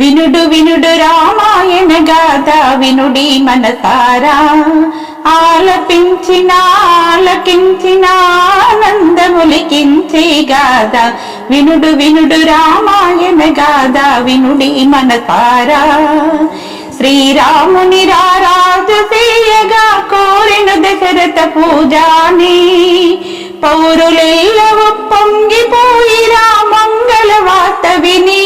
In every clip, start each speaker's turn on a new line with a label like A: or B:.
A: వినుడు వినుడు రామాయణ గాథ వినుడి మనసారా ఆలపించిన ఆలకించిన ఆనందములికించే గాథ వినుడు వినుడు రామాయణ గాథ వినుడి మనసారా శ్రీరాముని రారాజు తీయగా కోరిన దశరథ పూజాని పౌరులేల పొంగిపోయి రామంగళ వాత విని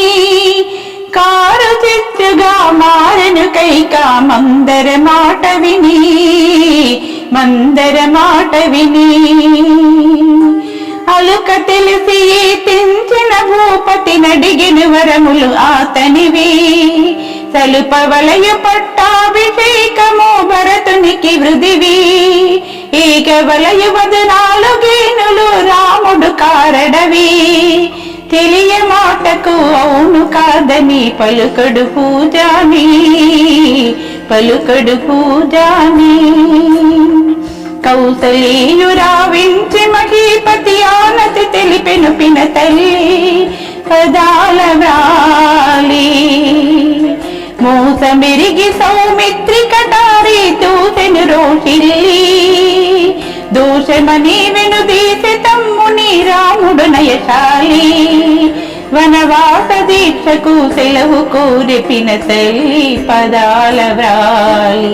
A: కైక మందర మాట విని మందర మాట విని అలుక తెలిసి తెంచిన భూపతి నడిగిన వరములు ఆతనివి సలుపవలయ పట్టాభిషేకము భరతునికి వృదివి ఈక వలయ వదనాలు గేనులు రాముడు కారడవి పలుకు అవును కాదని పలుకడు పూజాని పలుకడు పూజాని కౌసలీయు రావించి మహీపతి ఆనతి తెలిపెను పిన తల్లి పదాల వ్రాలి మూస మెరిగి సౌమిత్రి కటారి చూసెను రోహిల్లి దోషమని వెను దీసి తమ్ముని రాముడు నయశాలి వనవాస దీక్షకు సెలవు కోరిపిన తల్లి పదాల వ్రాలి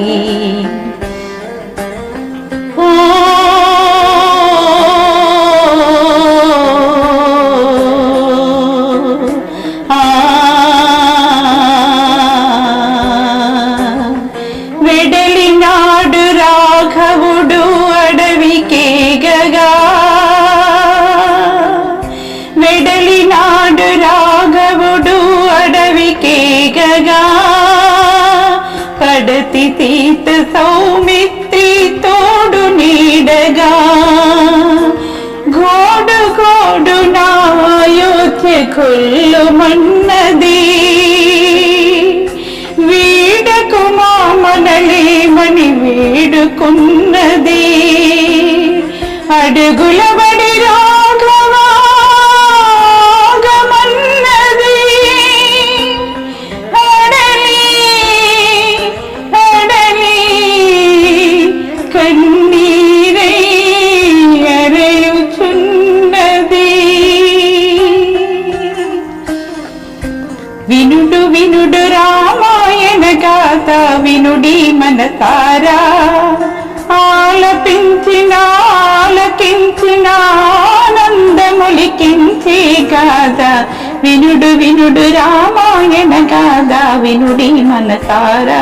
A: తీత సౌమిత్రి తోడు నీడగా గోడు గోడు నాయోధ్య కుల్లు మన్నది వీడకు మామనలేమని వీడుకున్నది అడుగుల వినుడు వినుడు రామాయణ గాథ వినుడి మనసారా ఆలపించిన ఆలకించిన ఆనందములికించి గాథ వినుడు వినుడు రామాయణ గాథ వినుడి మనసారా